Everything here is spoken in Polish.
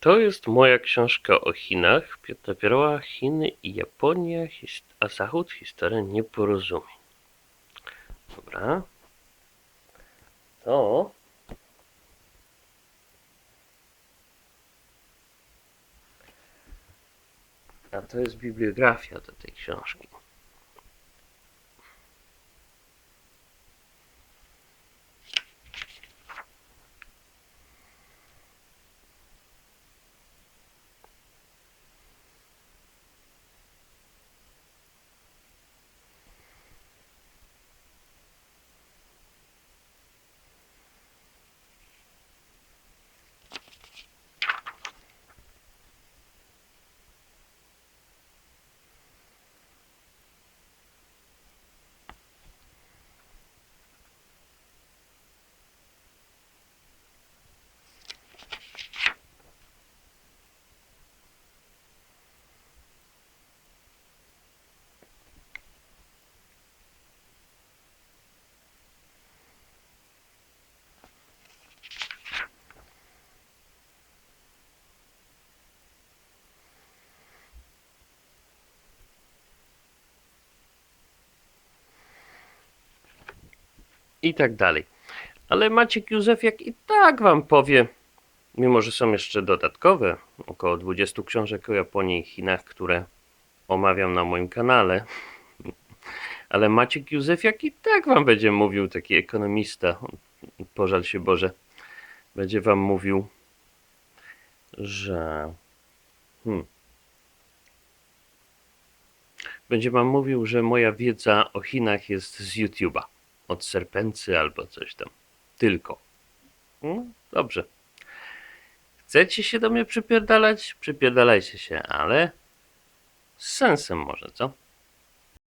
To jest moja książka o Chinach. Piotr Pieroła, Chiny i Japonia, a Zachód historia nieporozumień. Dobra. To. A to jest bibliografia do tej książki. I tak dalej. Ale Maciek Józefiak i tak wam powie, mimo że są jeszcze dodatkowe, około 20 książek o Japonii i Chinach, które omawiam na moim kanale. Ale Maciek Józefiak i tak wam będzie mówił, taki ekonomista, pożal się Boże, będzie wam mówił, że... Hmm. Będzie wam mówił, że moja wiedza o Chinach jest z YouTube'a od serpency albo coś tam. Tylko. No, dobrze. Chcecie się do mnie przypierdalać? Przypierdalajcie się, ale z sensem może, co?